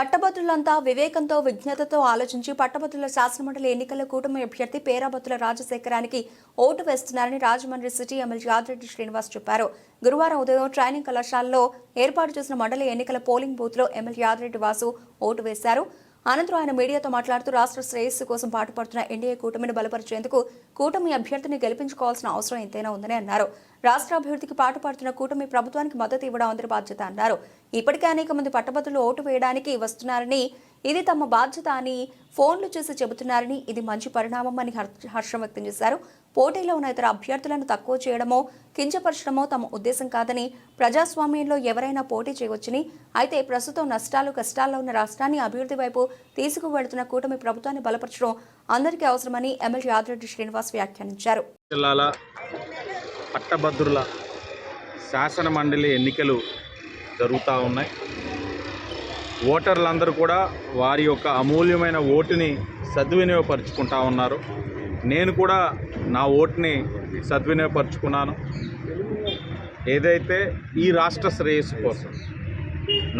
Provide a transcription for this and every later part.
పట్టభద్రులంతా వివేకంతో విజ్ఞతతో ఆలోచించి పట్టభద్రుల శాసనమండలి ఎన్నికల కూటమి అభ్యర్థి పేరాభద్రుల రాజశేఖరానికి ఓటు వేస్తున్నారని రాజమండ్రి సిటీ ఎమ్మెల్యే యాదిరెడ్డి శ్రీనివాస్ చెప్పారు. గురువారం ఉదయం ట్రైనింగ్ కళాశాలలో ఏర్పాటు చేసిన మండలి ఎన్నికల పోలింగ్ బూత్లో ఎమ్మెల్యే యాదిరెడ్డి వాసు ఓటు వేశారు. అనంతరం ఆయన మీడియాతో మాట్లాడుతూ రాష్ట్ర శ్రేయస్సు కోసం పాటుపడుతున్న ఎన్డీఏ కూటమిని బలపరిచేందుకు కూటమి అభ్యర్థిని గెలిపించుకోవాల్సిన అవసరం ఎంతైనా ఉందని అన్నారు. రాష్ట్ర అభివృద్ధికి పాటుపడుతున్న కూటమి ప్రభుత్వానికి మద్దతు ఇవ్వడం అందరి బాధ్యత అన్నారు. ఇప్పటికే అనేక మంది పట్టభద్రులు ఓటు వేయడానికి వస్తున్నారని ఇది తమ బాధ్యత అని ఫోన్లు చేసి చెబుతున్నారని ఇది మంచి పరిణామం అని హర్షం వ్యక్తం చేశారు. పోటీలో ఉన్న ఇతర అభ్యర్థులను తక్కువ చేయడమో కించపరచడమో తమ ఉద్దేశం కాదని ప్రజాస్వామ్యంలో ఎవరైనా పోటీ చేయవచ్చని అయితే ప్రస్తుతం నష్టాలు కష్టాల్లో ఉన్న రాష్ట్రాన్ని అభివృద్ధి వైపు తీసుకువెడుతున్న కూటమి ప్రభుత్వాన్ని బలపరచడం అందరికీ అవసరమని ఎమ్మెల్యే ఆదిరెడ్డి శ్రీనివాస్ వ్యాఖ్యానించారు. జిల్లాల పట్టభద్రుల శాసన మండలి ఎన్నికలు జరుగుతూ ఉన్నాయి. ఓటర్లందరూ కూడా వారి యొక్క అమూల్యమైన ఓటుని సద్వినియోగపరుచుకుంటా ఉన్నారు. నేను కూడా నా ఓటుని సద్వినియోగపరుచుకున్నాను. ఏదైతే ఈ రాష్ట్ర శ్రేయస్సు కోసం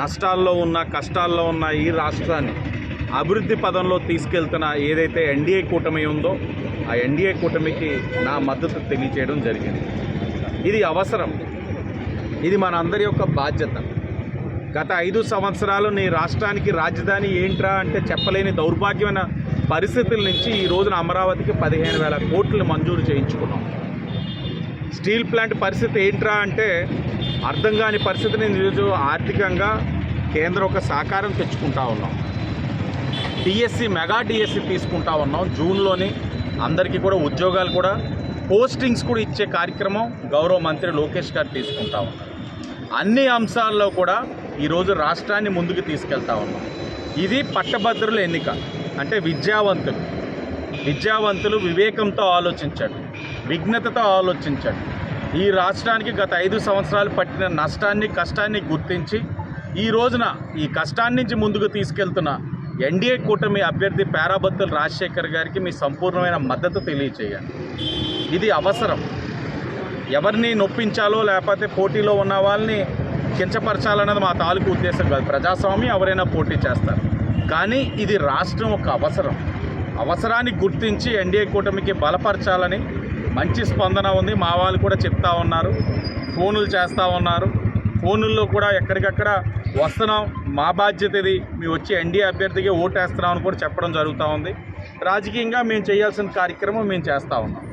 నష్టాల్లో ఉన్న కష్టాల్లో ఉన్న ఈ రాష్ట్రాన్ని అభివృద్ధి పదంలో తీసుకెళ్తున్న ఏదైతే ఎన్డీఏ కూటమి ఉందో ఆ ఎన్డీఏ కూటమికి నా మద్దతు తెలియచేయడం జరిగింది. ఇది అవసరం. ఇది మన అందరి యొక్క బాధ్యత. గత ఐదు సంవత్సరాలు నీ రాష్ట్రానికి రాజధాని ఏంట్రా అంటే చెప్పలేని దౌర్భాగ్యమైన పరిస్థితుల నుంచి ఈ రోజున అమరావతికి పదిహేను వేల కోట్లు మంజూరు చేయించుకున్నాం. స్టీల్ ప్లాంట్ పరిస్థితి ఏంట్రా అంటే అర్థం కాని పరిస్థితిని ఈరోజు ఆర్థికంగా కేంద్రం ఒక సహకారం తెచ్చుకుంటా ఉన్నాం. డిఎస్సి మెగా డిఎస్సి తీసుకుంటా ఉన్నాం. జూన్లోని అందరికీ కూడా ఉద్యోగాలు కూడా పోస్టింగ్స్ కూడా ఇచ్చే కార్యక్రమం గౌరవ మంత్రి లోకేష్ గారు తీసుకుంటా ఉన్నారు. అన్ని అంశాల్లో కూడా ఈరోజు రాష్ట్రాన్ని ముందుకు తీసుకెళ్తా ఉన్నాం. ఇది పట్టభద్రుల ఎన్నిక. అంటే విద్యావంతులు. విద్యావంతులు వివేకంతో ఆలోచించండి. విఘ్నతతో ఆలోచించండి. ఈ రాష్ట్రానికి గత ఐదు సంవత్సరాలు పట్టిన నష్టాన్ని కష్టాన్ని గుర్తించి ఈ రోజున ఈ కష్టాన్నించి ముందుకు తీసుకెళ్తున్న ఎన్డీఏ కూటమి అభ్యర్థి పేరాబత్తుల రాజశేఖర్ గారికి మీ సంపూర్ణమైన మద్దతు తెలియచేయండి ఇది అవసరం. ఎవరిని నొప్పించాలో లేకపోతే పోటీలో ఉన్న వాళ్ళని కించపరచాలన్నది మా తాలూకు ఉద్దేశం కాదు. ప్రజాస్వామ్యం ఎవరైనా పోటీ చేస్తారు. కానీ ఇది రాష్ట్రం ఒక అవసరం. అవసరాన్ని గుర్తించి ఎన్డీఏ కూటమికి బలపరచాలని మంచి స్పందన ఉంది. మా వాళ్ళు కూడా చెప్తా ఉన్నారు. ఫోన్లు చేస్తూ ఉన్నారు. ఫోనుల్లో కూడా ఎక్కడికక్కడ వస్తున్నాం. మా బాధ్యత ఇది మేము వచ్చి ఎన్డీఏ అభ్యర్థికి ఓటేస్తున్నాం అని కూడా చెప్పడం జరుగుతూ ఉంది. రాజకీయంగా మేము చేయాల్సిన కార్యక్రమం మేము చేస్తూ ఉన్నాం.